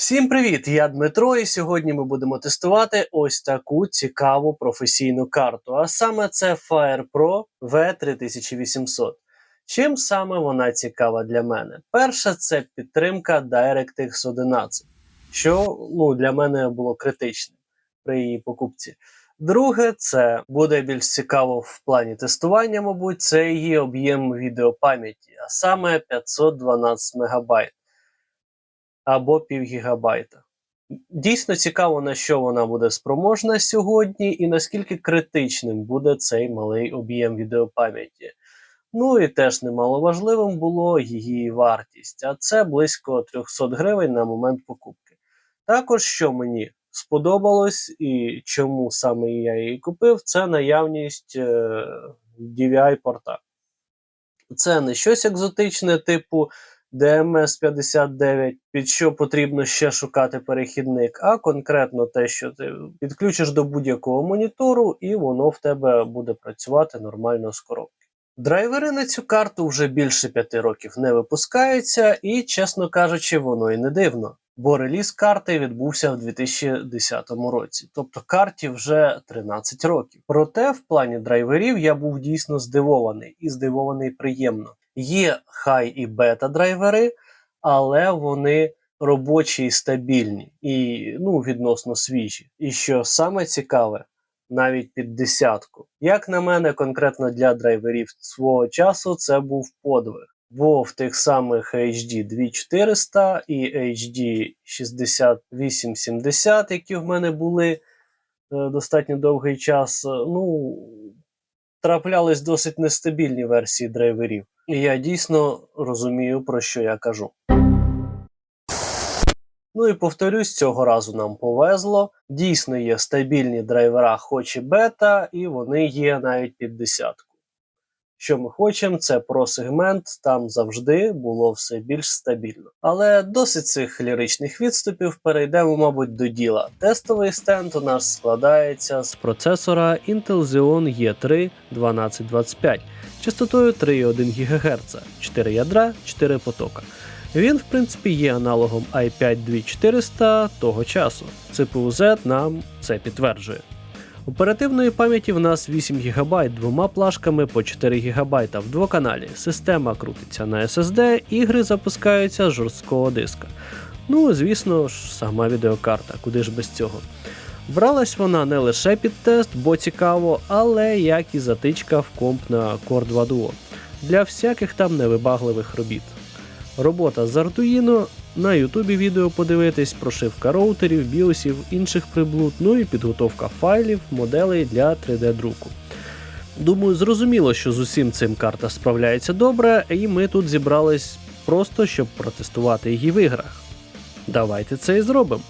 Всім привіт! Я Дмитро, і сьогодні ми будемо тестувати ось таку цікаву професійну карту. А саме це Fire Pro V3800. Чим саме вона цікава для мене? Перше, це підтримка DirectX 11, що ну, для мене було критичним при її покупці. Друге, це буде більш цікаво в плані тестування, мабуть, це її об'єм відеопам'яті, а саме 512 МБ або пів гігабайта. Дійсно цікаво, на що вона буде спроможна сьогодні, і наскільки критичним буде цей малий об'єм відеопам'яті. Ну і теж немаловажливим було її вартість, а це близько 300 гривень на момент покупки. Також, що мені сподобалось і чому саме я її купив, це наявність е, DVI-порта. Це не щось екзотичне, типу DMS59, під що потрібно ще шукати перехідник, а конкретно те, що ти підключиш до будь-якого монітору, і воно в тебе буде працювати нормально з коробки. Драйвери на цю карту вже більше 5 років не випускаються, і, чесно кажучи, воно і не дивно. Бо реліз карти відбувся в 2010 році, тобто карті вже 13 років. Проте в плані драйверів я був дійсно здивований і здивований приємно. Є хай і бета драйвери, але вони робочі і стабільні, і ну, відносно свіжі. І що саме цікаве, навіть під десятку. Як на мене, конкретно для драйверів свого часу це був подвиг. Бо в тих самих HD 2400 і HD 6870, які в мене були е, достатньо довгий час, е, ну, траплялись досить нестабільні версії драйверів. І я дійсно розумію, про що я кажу. Ну і повторюсь, цього разу нам повезло. Дійсно є стабільні драйвера, хоч і бета, і вони є навіть під десятку. Що ми хочемо, це про сегмент, там завжди було все більш стабільно. Але досить цих ліричних відступів перейдемо, мабуть, до діла. Тестовий стенд у нас складається з процесора Intel Xeon E3 1225 частотою 3,1 ГГц, 4 ядра, 4 потока. Він, в принципі, є аналогом i5 2400 того часу. CPU Z нам це підтверджує. Оперативної пам'яті в нас 8 ГБ двома плашками по 4 ГБ в двоканалі. Система крутиться на SSD, ігри запускаються з жорсткого диска. Ну, звісно ж, сама відеокарта, куди ж без цього. Бралась вона не лише під тест, бо цікаво, але як і затичка в комп на Core 2 Duo для всяких там невибагливих робіт. Робота з Arduino, на Ютубі відео подивитись, прошивка роутерів, біосів, інших приблуд, ну і підготовка файлів, моделей для 3D-друку. Думаю, зрозуміло, що з усім цим карта справляється добре, і ми тут зібрались просто щоб протестувати її в іграх. Давайте це і зробимо.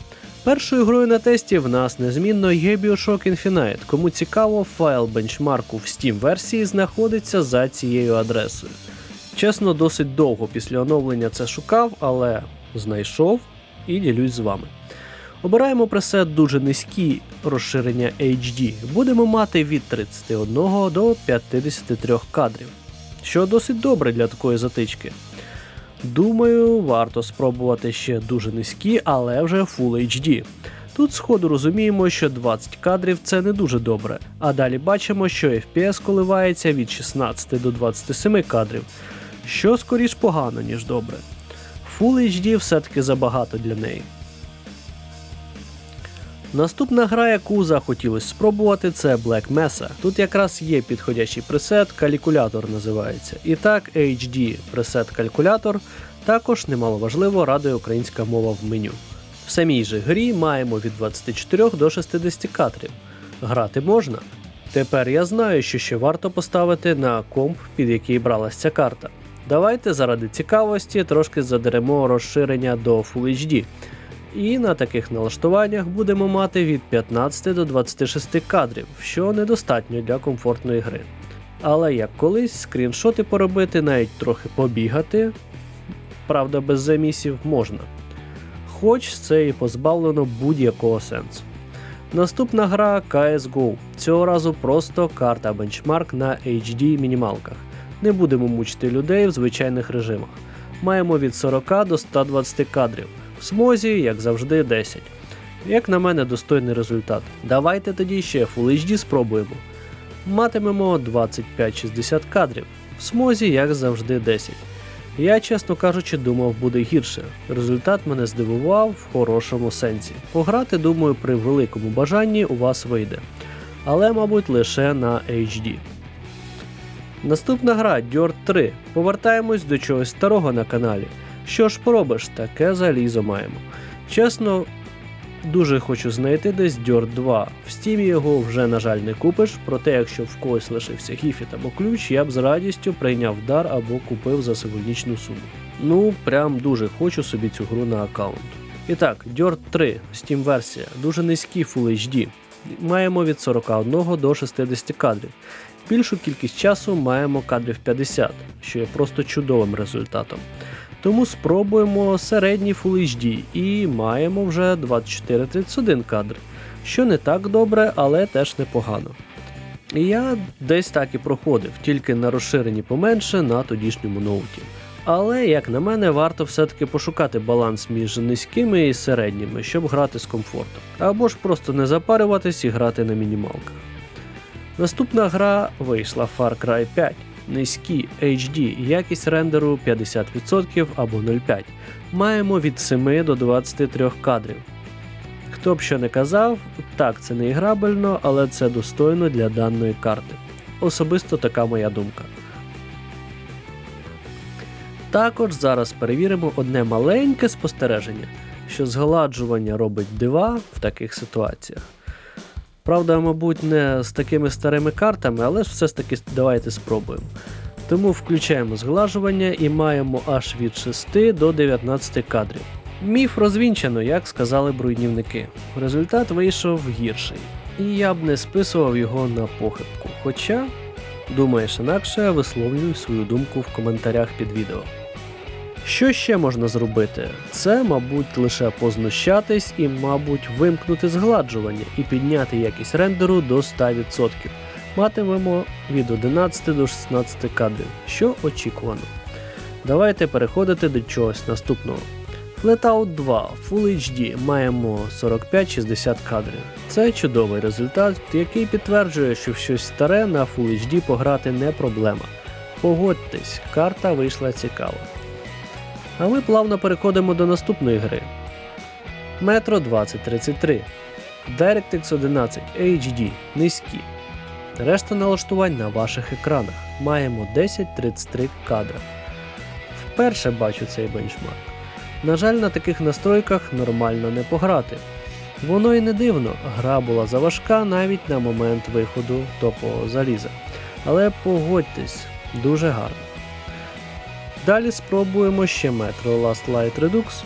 Першою грою на тесті в нас незмінно є Bioshock Infinite. Кому цікаво, файл бенчмарку в Steam версії знаходиться за цією адресою. Чесно, досить довго після оновлення це шукав, але знайшов і ділюсь з вами. Обираємо пресет дуже низькі розширення HD. Будемо мати від 31 до 53 кадрів, що досить добре для такої затички. Думаю, варто спробувати ще дуже низькі, але вже Full HD. Тут сходу розуміємо, що 20 кадрів це не дуже добре, а далі бачимо, що FPS коливається від 16 до 27 кадрів, що скоріш погано, ніж добре. Full HD все-таки забагато для неї. Наступна гра, яку захотілося спробувати, це Black Mesa. Тут якраз є підходящий пресет, калькулятор називається. І так, HD пресет калькулятор також немаловажливо радує українська мова в меню. В самій же грі маємо від 24 до 60 кадрів. Грати можна. Тепер я знаю, що ще варто поставити на комп, під який бралася ця карта. Давайте заради цікавості трошки задеремо розширення до Full HD. І на таких налаштуваннях будемо мати від 15 до 26 кадрів, що недостатньо для комфортної гри. Але як колись скріншоти поробити, навіть трохи побігати, правда без замісів, можна. Хоч це і позбавлено будь-якого сенсу. Наступна гра CSGO. Цього разу просто карта бенчмарк на HD мінімалках. Не будемо мучити людей в звичайних режимах. Маємо від 40 до 120 кадрів. В смозі, як завжди, 10. Як на мене, достойний результат. Давайте тоді ще Full HD спробуємо. Матимемо 25-60 кадрів. В смозі, як завжди, 10. Я, чесно кажучи, думав, буде гірше. Результат мене здивував в хорошому сенсі. Пограти, думаю, при великому бажанні у вас вийде. Але, мабуть, лише на HD. Наступна гра Dirt 3. Повертаємось до чогось старого на каналі. Що ж поробиш, таке залізо маємо. Чесно, дуже хочу знайти десь Dirt 2. В Steam його вже, на жаль, не купиш, проте якщо в когось лишився гіфіт або ключ, я б з радістю прийняв дар або купив за символічну суму. Ну, прям дуже хочу собі цю гру на аккаунт. І так, Dirt 3, Steam версія, дуже низький Full HD. Маємо від 41 до 60 кадрів. Більшу кількість часу маємо кадрів 50, що є просто чудовим результатом. Тому спробуємо середній Full HD і маємо вже 24-31 кадр, що не так добре, але теж непогано. І я десь так і проходив, тільки на розширенні поменше на тодішньому ноуті. Але, як на мене, варто все-таки пошукати баланс між низькими і середніми, щоб грати з комфортом. Або ж просто не запарюватись і грати на мінімалках. Наступна гра вийшла Far Cry 5. Низькі HD, якість рендеру 50% або 0,5. Маємо від 7 до 23 кадрів. Хто б що не казав, так це не іграбельно, але це достойно для даної карти. Особисто така моя думка. Також зараз перевіримо одне маленьке спостереження, що згладжування робить дива в таких ситуаціях. Правда, мабуть, не з такими старими картами, але ж все ж таки давайте спробуємо. Тому включаємо зглажування і маємо аж від 6 до 19 кадрів. Міф розвінчано, як сказали б руйнівники. Результат вийшов гірший. І я б не списував його на похибку. Хоча, думаєш інакше, висловлюй свою думку в коментарях під відео. Що ще можна зробити? Це, мабуть, лише познущатись і, мабуть, вимкнути згладжування і підняти якість рендеру до 100%. Матимемо від 11 до 16 кадрів, що очікувано. Давайте переходити до чогось наступного. Flatout 2 Full HD маємо 45-60 кадрів. Це чудовий результат, який підтверджує, що щось старе на Full HD пограти не проблема. Погодьтесь, карта вийшла цікава. А ми плавно переходимо до наступної гри. Metro 2033. DirectX 11 HD низькі. Решта налаштувань на ваших екранах. Маємо 1033 кадра. Вперше бачу цей бенчмарк. На жаль, на таких настройках нормально не пограти. Воно і не дивно, гра була заважка навіть на момент виходу топового заліза. Але погодьтесь, дуже гарно. Далі спробуємо ще Metro Last Light Redux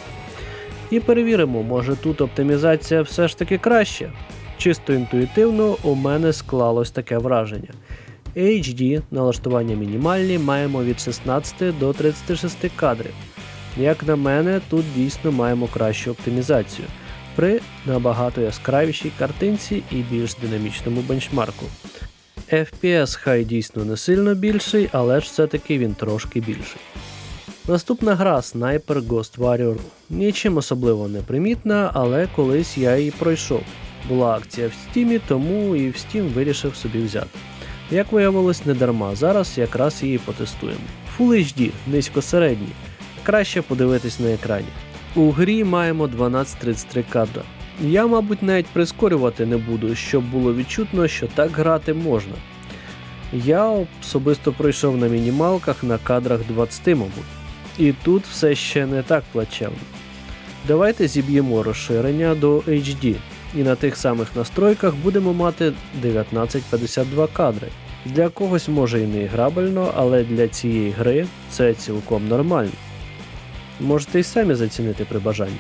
і перевіримо, може тут оптимізація все ж таки краще. Чисто інтуїтивно у мене склалось таке враження. HD налаштування мінімальні маємо від 16 до 36 кадрів. Як на мене, тут дійсно маємо кращу оптимізацію при набагато яскравішій картинці і більш динамічному бенчмарку. FPS хай дійсно не сильно більший, але ж все-таки він трошки більший. Наступна гра Sniper Ghost Warrior. Нічим особливо не примітна, але колись я її пройшов. Була акція в Steam, тому і в Steam вирішив собі взяти. Як виявилось, не дарма, зараз якраз її потестуємо. Full HD, низько-середній. Краще подивитись на екрані. У грі маємо 1233 кадра. Я, мабуть, навіть прискорювати не буду, щоб було відчутно, що так грати можна. Я особисто пройшов на мінімалках на кадрах 20, мабуть. І тут все ще не так плачевно. Давайте зіб'ємо розширення до HD, і на тих самих настройках будемо мати 1952 кадри. Для когось може і не грабельно, але для цієї гри це цілком нормально. Можете й самі зацінити при бажанні.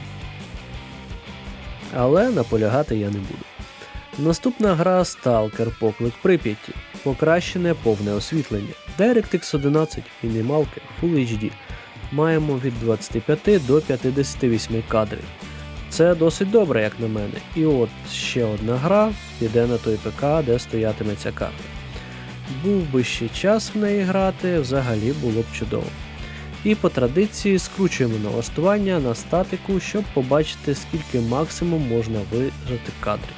Але наполягати я не буду. Наступна гра Stalker Поклик Прип'яті. Покращене повне освітлення. DirectX 11 мінімалки Full HD. Маємо від 25 до 58 кадрів. Це досить добре, як на мене. І от ще одна гра піде на той ПК, де стоятиме ця карта. Був би ще час в неї грати, взагалі було б чудово. І по традиції скручуємо налаштування на статику, щоб побачити, скільки максимум можна вижати кадрів.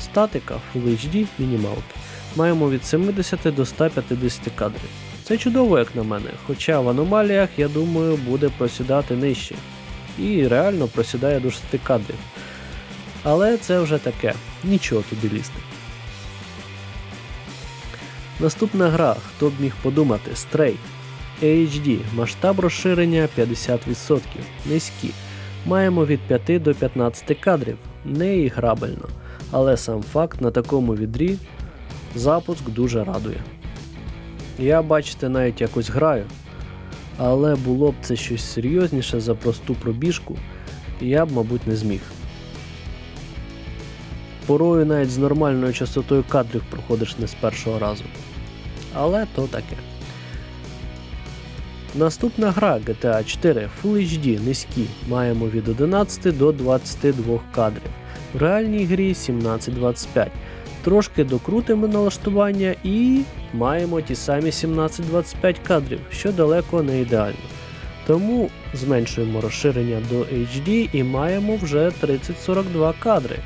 Статика Full HD мінімалки. Маємо від 70 до 150 кадрів. Це чудово, як на мене, хоча в аномаліях, я думаю, буде просідати нижче. І реально просідає до 6 кадрів. Але це вже таке, нічого туди лізти. Наступна гра, хто б міг подумати, Stray. HD, масштаб розширення 50%, низькі. Маємо від 5 до 15 кадрів, не іграбельно, але сам факт на такому відрі запуск дуже радує. Я, бачите, навіть якось граю, але було б це щось серйозніше за просту пробіжку, я б, мабуть, не зміг. Порою навіть з нормальною частотою кадрів проходиш не з першого разу. Але то таке. Наступна гра GTA 4 Full HD низькі. Маємо від 11 до 22 кадрів. В реальній грі 17-25. Трошки докрутимо налаштування і маємо ті самі 17-25 кадрів, що далеко не ідеально. Тому зменшуємо розширення до HD і маємо вже 30-42 кадри.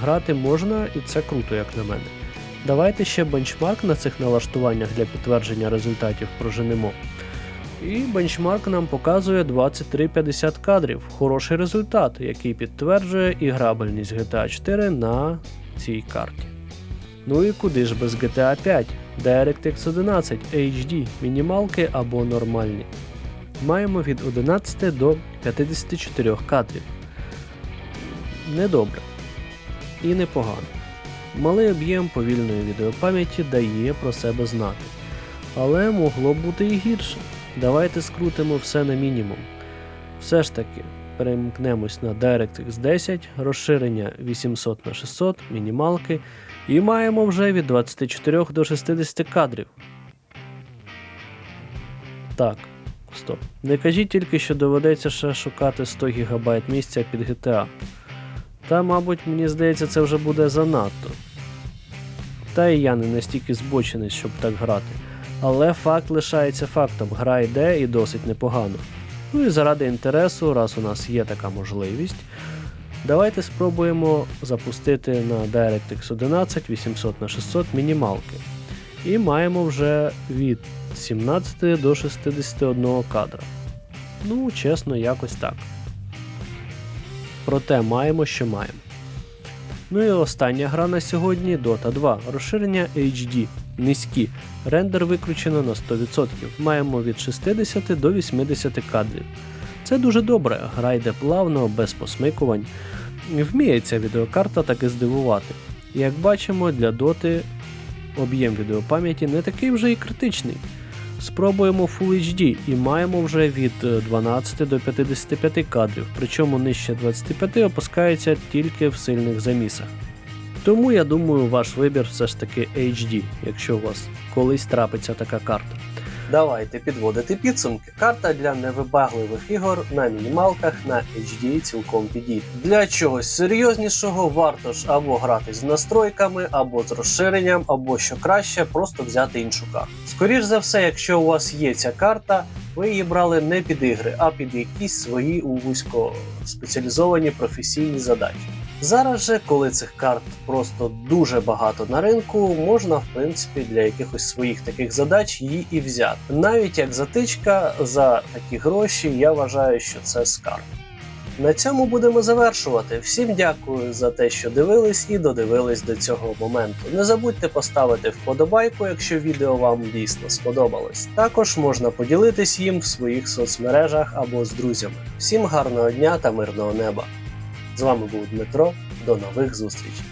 Грати можна і це круто, як на мене. Давайте ще бенчмарк на цих налаштуваннях для підтвердження результатів проженемо. І бенчмарк нам показує 23-50 кадрів. Хороший результат, який підтверджує іграбельність GTA 4 на цій карті. Ну і куди ж без GTA 5, DirectX 11 HD, мінімалки або нормальні. Маємо від 11 до 54 кадрів. Недобре. І непогано. Малий об'єм повільної відеопам'яті дає про себе знати. Але могло б бути і гірше. Давайте скрутимо все на мінімум. Все ж таки, перемкнемось на DirectX 10, розширення 800 на 600, мінімалки, і маємо вже від 24 до 60 кадрів. Так, стоп. Не кажіть тільки, що доведеться ще шукати 100 ГБ місця під GTA. Та, мабуть, мені здається, це вже буде занадто. Та і я не настільки збочений, щоб так грати. Але факт лишається фактом, гра йде і досить непогано. Ну і заради інтересу, раз у нас є така можливість, давайте спробуємо запустити на DirectX 11 800 на 600 мінімалки. І маємо вже від 17 до 61 кадра. Ну, чесно, якось так. Проте маємо, що маємо. Ну і остання гра на сьогодні Dota 2. Розширення HD. Низькі. Рендер виключено на 100%. Маємо від 60 до 80 кадрів. Це дуже добре, гра йде плавно, без посмикувань. Вміє ця відеокарта таки здивувати. Як бачимо, для доти об'єм відеопам'яті не такий вже і критичний. Спробуємо Full HD і маємо вже від 12 до 55 кадрів, причому нижче 25 опускається тільки в сильних замісах. Тому я думаю, ваш вибір все ж таки HD, якщо у вас колись трапиться така карта. Давайте підводити підсумки. Карта для невибагливих ігор на мінімалках на HD цілком підійде. Для чогось серйознішого варто ж або грати з настройками, або з розширенням, або що краще, просто взяти іншу карту. Скоріш за все, якщо у вас є ця карта, ви її брали не під ігри, а під якісь свої вузько спеціалізовані професійні задачі. Зараз же, коли цих карт просто дуже багато на ринку, можна в принципі для якихось своїх таких задач її і взяти. Навіть як затичка за такі гроші, я вважаю, що це скарб. На цьому будемо завершувати. Всім дякую за те, що дивились і додивились до цього моменту. Не забудьте поставити вподобайку, якщо відео вам дійсно сподобалось. Також можна поділитись їм в своїх соцмережах або з друзями. Всім гарного дня та мирного неба! З вами був Дмитро. До нових зустрічей!